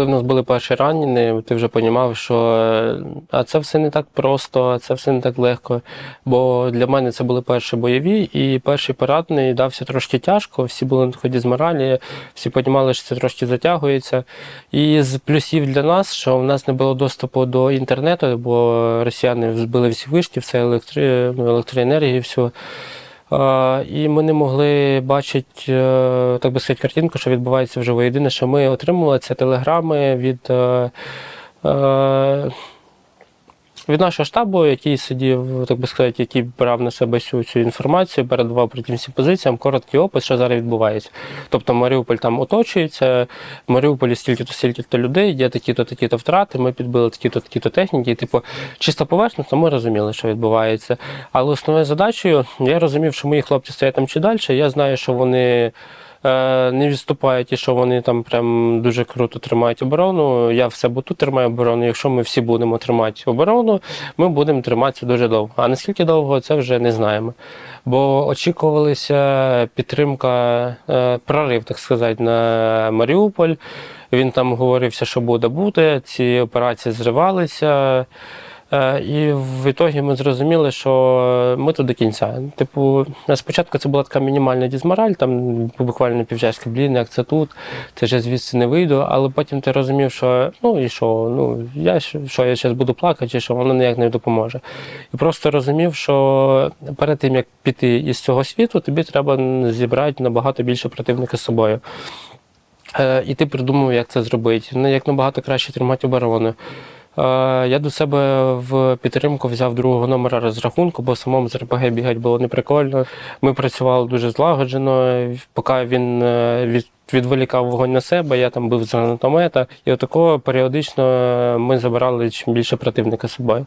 Коли в нас були перші ранені, ти вже розумів, що е, а це все не так просто, а це все не так легко. Бо для мене це були перші бойові, і перший порадний дався трошки тяжко. Всі були на ході з моралі, всі розуміли, що це трошки затягується. І з плюсів для нас, що в нас не було доступу до інтернету, бо росіяни збили всі вишки, все електри... ну, електроенергію, все. І ми не могли бачити, е, так би сказати, картинку, що відбувається вживу. Єдине, що ми отримували, це телеграми від, е, е, від нашого штабу, який сидів, так би сказати, який брав на себе всю цю інформацію, передавав всім позиціям, короткий опис, що зараз відбувається. Тобто Маріуполь там оточується, в Маріуполі стільки-то, стільки-то людей, є такі-то, такі-то втрати, ми підбили такі-то, такі-то техніки. І, типу, чисто поверхностно ми розуміли, що відбувається. Але основною задачею я розумів, що мої хлопці стоять там чи далі. Я знаю, що вони. Е, Не відступають і що вони там прям дуже круто тримають оборону. Я в себе тут тримаю оборону. Якщо ми всі будемо тримати оборону, ми будемо триматися дуже довго. А наскільки довго, це вже не знаємо. Бо очікувалася підтримка, е, прорив, так сказати, на Маріуполь. Він там говорився, що буде буде. Ці операції зривалися. Е, І в ітогі ми зрозуміли, що ми тут до кінця. Типу, спочатку це була така мінімальна дізмораль, там буквально півчаски, блін, як це тут, це ж я звідси не вийду. Але потім ти розумів, що ну і що, ну я що я зараз буду плакати, чи що воно ніяк не допоможе. І просто розумів, що перед тим як піти із цього світу, тобі треба зібрати набагато більше противника з собою. Е, І ти придумав, як це зробити. Ну, як набагато краще тримати оборону. Е, Я до себе в підтримку взяв другого номера розрахунку, бо самому з РПГ бігати було неприкольно. Ми працювали дуже злагоджено, поки він е, від, відволікав вогонь на себе, я там був з гранатомета. І отакого періодично ми забирали чим більше противника собою.